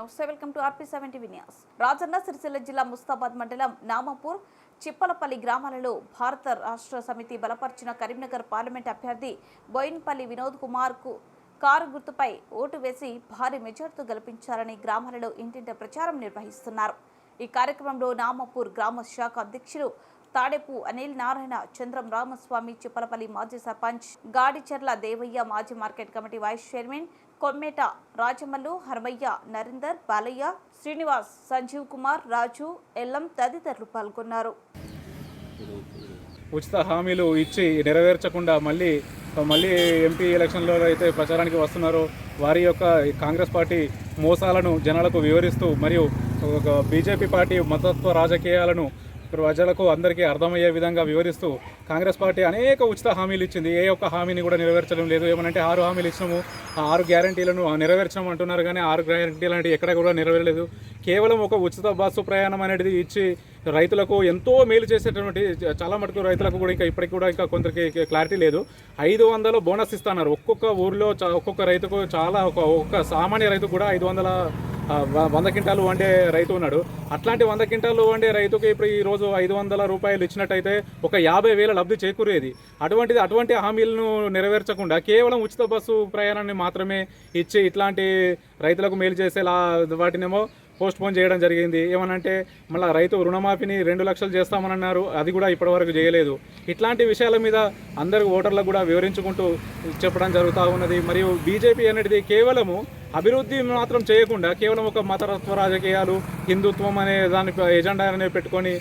నమస్తే welcome to RP seventy Vinyas Rajanna Sircilla జిల్లా ముస్తాబాద్ మండలం నామపూర్ చిప్పలపల్లి గ్రామాలలో భారత రాష్ట్ర సమితి బలపరిచిన కరీంనగర్ పార్లమెంట్ అభ్యర్థి బోయిన్పల్లి వినోద్ కుమార్కు కారు గుర్తుపై ఓటు వేసి భారీ మెజార్టీతో గెలిపించాలని గ్రామాలలో ఇంటింటి ప్రచారం నిర్వహిస్తున్నారు. ఈ కార్యక్రమంలో నామపూర్ గ్రామ శాఖ అధ్యక్షులు తాడెపు అనిల్ నారాయణ చంద్రం రామస్వామి చిప్పలపల్లి మాజీ సర్పంచ్ గాడిచెర్ల దేవయ్య మాజీ market committee vice chairman Kommeta Rajamallu Harmayya Narender Balayya Srinivas Sanjeev Kumar Raju Ellam తదితరులు పాల్గొన్నారు. ఉచిత హామీలు ఇచ్చి నెరవేర్చకుండా మళ్ళీ మళ్ళీ ఎంపీ ఎలక్షన్లో అయితే ప్రచారానికి వస్తున్నారో వారి యొక్క కాంగ్రెస్ పార్టీ మోసాలను జనాలకు వివరిస్తూ మరియు ఒక బీజేపీ పార్టీ మతత్వ రాజకీయాలను ప్రజలకు అందరికీ అర్థమయ్యే విధంగా వివరిస్తూ కాంగ్రెస్ పార్టీ అనేక ఉచిత హామీలు ఇచ్చింది. ఏ ఒక్క హామీని కూడా నెరవేర్చడం లేదు. ఏమనంటే ఆరు హామీలు ఇచ్చినాము. ఆరు గ్యారంటీలను నెరవేర్చడం అంటున్నారు కానీ ఆరు గ్యారంటీలు అంటే ఎక్కడ కూడా నెరవేరలేదు. కేవలం ఒక ఉచిత బస్సు ప్రయాణం అనేది ఇచ్చి రైతులకు ఎంతో మేలు చేసేటటువంటి చాలా మటుకు రైతులకు కూడా ఇంకా ఇప్పటికి కూడా ఇంకా కొందరికి క్లారిటీ లేదు. ఐదు వందలు బోనస్ ఇస్తున్నారు. ఒక్కొక్క ఊర్లో చా- ఒక్కొక్క రైతుకు చాలా ఒక ఒక్క సామాన్య రైతు కూడా ఐదు వందల వంద క్వింటాలు వండే రైతు ఉన్నాడు. అట్లాంటి వంద క్వింటాలు వండే రైతుకి ఇప్పుడు ఈ రోజు ఐదు వందల రూపాయలు ఇచ్చినట్టయితే ఒక యాభై వేల లబ్ధి చేకూరేది. అటువంటిది అటువంటి హామీలను నెరవేర్చకుండా కేవలం ఉచిత బస్సు ప్రయాణాన్ని మాత్రమే ఇచ్చి ఇట్లాంటి రైతులకు మేలు చేసేలా వాటినేమో పోస్ట్ పోన్ చేయడం జరిగింది. ఏమనంటే మళ్ళీ రైతు రుణమాఫీని రెండు లక్షలు చేస్తామని అన్నారు అది కూడా ఇప్పటివరకు చేయలేదు. ఇట్లాంటి విషయాల మీద అందరు ఓటర్లకు కూడా వివరించుకుంటూ చెప్పడం జరుగుతూ ఉన్నది. మరియు బీజేపీ అనేది కేవలము అభివృద్ధి మాత్రం చేయకుండా కేవలం ఒక మతతత్వ రాజకీయాలు హిందుత్వం అనే దాని ఎజెండా అనేది పెట్టుకొని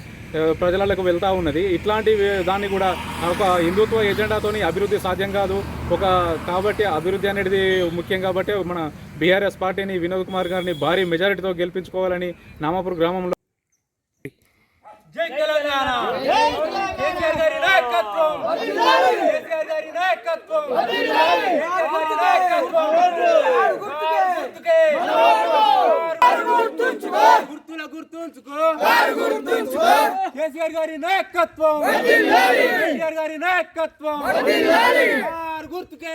ప్రజలకు వెళ్తూ ఉన్నది ఇట్లాంటి దాన్ని కూడా ఒక హిందుత్వ ఎజెండాతోని అభివృద్ధి సాధ్యం కాదు ఒక కాబట్టి అభివృద్ధి అనేది ముఖ్యం కాబట్టి మన బీఆర్ఎస్ పార్టీని వినోద్ కుమార్ గారిని భారీ మెజారిటీతో గెలిపించుకోవాలని నామాపూర్ గ్రామంలో జై తెలంగాణ కేసీఆర్ గారి నాయకత్వం కేసీఆర్ గారి నాయకత్వం. కేసీఆర్ గారి నాయకత్వం. గుర్తుకే. గుర్తుంచుకో గుర్తుంచుకో కేసీఆర్ గారి నాయకత్వం కేసీఆర్ గారి నాయకత్వం వారు గుర్తుకే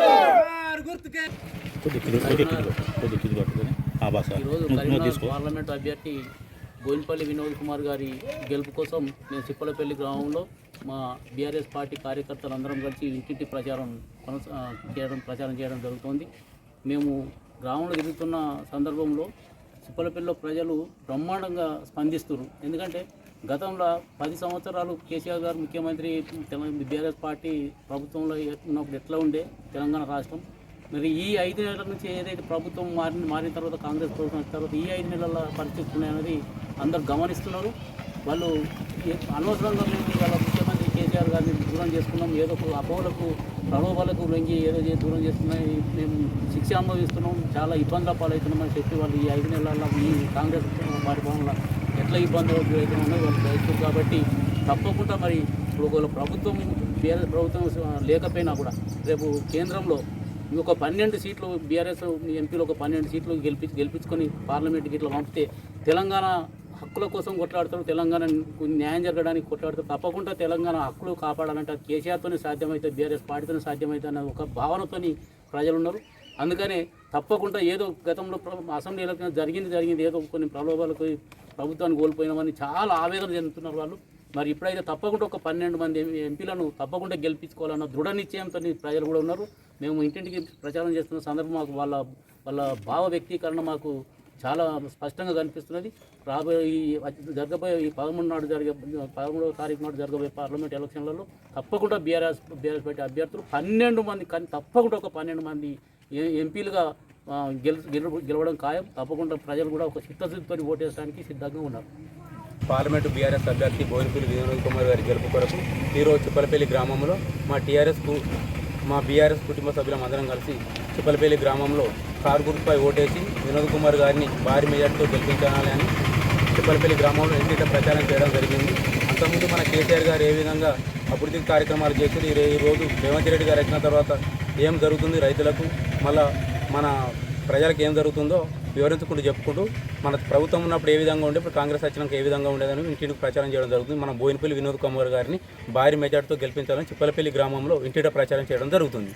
వారు గుర్తుకే పార్లమెంట్ అభ్యర్థి బోయినపల్లి వినోద్ కుమార్ గారి గెలుపు కోసం మేము చిప్పలపల్లి గ్రామంలో మా బీఆర్ఎస్ పార్టీ కార్యకర్తలందరం కలిసి ఇంటింటి ప్రచారం చేయడం ప్రచారం చేయడం జరుగుతోంది. మేము గ్రామంలో తిరుగుతున్న సందర్భంలో చిప్పలపల్లిలో ప్రజలు బ్రహ్మాండంగా స్పందిస్తున్నారు. ఎందుకంటే గతంలో పది సంవత్సరాలు కేసీఆర్ గారు ముఖ్యమంత్రి బీఆర్ఎస్ పార్టీ ప్రభుత్వంలో ఉన్నప్పుడు ఎట్లా ఉండే తెలంగాణ రాష్ట్రం? మరి ఈ ఐదు నెలల నుంచి ఏదైతే ప్రభుత్వం మారిన మారిన తర్వాత కాంగ్రెస్ ప్రభుత్వం వచ్చిన తర్వాత ఈ ఐదు నెలల పరిస్థితులు ఉన్నాయన్నది అందరు గమనిస్తున్నారు. వాళ్ళు అనవసరంగా మేము వాళ్ళ ముఖ్యమంత్రి కేసీఆర్ గారిని దూరం చేసుకున్నాం. ఏదో ఒక అపోహలకు ప్రలోభాలకు లొంగి ఏదో దూరం చేస్తున్నాయి. మేము శిక్ష అనుభవిస్తున్నాం. చాలా ఇబ్బందుల పాలవుతున్నామని చెప్పి వాళ్ళు ఈ ఐదు నెలల్లో ఈ కాంగ్రెస్ పరిపాలన వల్ల ఎట్లా ఇబ్బందులు అవుతున్నాయో వాళ్ళు రైతులు కాబట్టి తప్పకుండా మరి ఇప్పుడు ఒకవేళ ప్రభుత్వం పేద ప్రభుత్వం లేకపోయినా కూడా రేపు కేంద్రంలో ఒక పన్నెండు సీట్లు బీఆర్ఎస్ ఎంపీలు ఒక పన్నెండు సీట్లు గెలిపి గెలిపించుకొని పార్లమెంట్కి ఇట్లా పంపితే తెలంగాణ హక్కుల కోసం కొట్లాడతారు తెలంగాణ న్యాయం జరగడానికి కొట్లాడతారు. తప్పకుండా తెలంగాణ హక్కులు కాపాడాలంటే అది కేసీఆర్తోనే సాధ్యమైతే బీఆర్ఎస్ పార్టీతోనే సాధ్యమైతే అన్న ఒక భావనతోని ప్రజలు ఉన్నారు అందుకనే తప్పకుండా ఏదో గతంలో ప్ర- అసెంబ్లీ ఎలక్షన్ జరిగింది జరిగింది. ఏదో కొన్ని ప్రలోభాలకు ప్రభుత్వాన్ని కోల్పోయినామని చాలా ఆవేదన చెందుతున్నారు వాళ్ళు. మరి ఇప్పుడైతే తప్పకుండా ఒక పన్నెండు మంది ఎంపీలను తప్పకుండా గెలిపించుకోవాలన్న దృఢ నిశ్చయంతో ప్రజలు కూడా ఉన్నారు. మేము ఇంటింటికి ప్రచారం చేస్తున్న సందర్భం మాకు వాళ్ళ వాళ్ళ భావ వ్యక్తీకరణ మాకు చాలా స్పష్టంగా కనిపిస్తున్నది. రాబోయే ఈ జరగబోయే ఈ పదమూడు నాడు జరిగే పదమూడవ తారీఖు నాడు జరగబోయే పార్లమెంట్ ఎలక్షన్లలో తప్పకుండా బీఆర్ఎస్ బీఆర్ఎస్ పార్టీ అభ్యర్థులు పన్నెండు మంది కానీ తప్పకుండా ఒక పన్నెండు మంది ఎంపీలుగా గెలు గెలు- గెలవడం ఖాయం. తప్పకుండా ప్రజలు కూడా ఒక చిత్తశుద్ధితో ఓటేయడానికి సిద్ధంగా ఉన్నారు. పార్లమెంటు బీఆర్ఎస్ అభ్యర్థి బోయినపల్లి వినోద్ కుమార్ గారి గెలుపు కొరకు ఈరోజు చిప్పలపల్లి గ్రామంలో మా టీఆర్ఎస్కు మా బీఆర్ఎస్ కుటుంబ సభ్యులం అందరం కలిసి చిప్పలపల్లి గ్రామంలో కారు గుర్తుపై ఓటేసి వినోద్ కుమార్ గారిని భారీ మెజార్టీతో గెలిపించాలి అని చిప్పలపల్లి గ్రామంలో ఎన్నిక ప్రచారం చేయడం జరిగింది. అంతకుముందు మన కేసీఆర్ గారు ఏ విధంగా అభివృద్ధి కార్యక్రమాలు చేసి ఈ రోజు రేవంత్ రెడ్డి గారు వచ్చిన తర్వాత ఏం జరుగుతుంది రైతులకు? మళ్ళా మన ప్రజలకు ఏం జరుగుతుందో వివరించుకుంటూ చెప్పుకుంటూ మన ప్రభుత్వం ఉన్నప్పుడు ఏ విధంగా ఉండే ఇప్పుడు కాంగ్రెస్ వచ్చినాక ఏ విధంగా ఉండేదని ఇంటింటికి ప్రచారం చేయడం జరుగుతుంది. మన బోయినపల్లి వినోద్ కుమార్ గారిని భారీ మెజార్టీతో గెలిపించాలని చిప్పలపల్లి గ్రామంలో ఇంటిట ప్రచారం చేయడం జరుగుతుంది.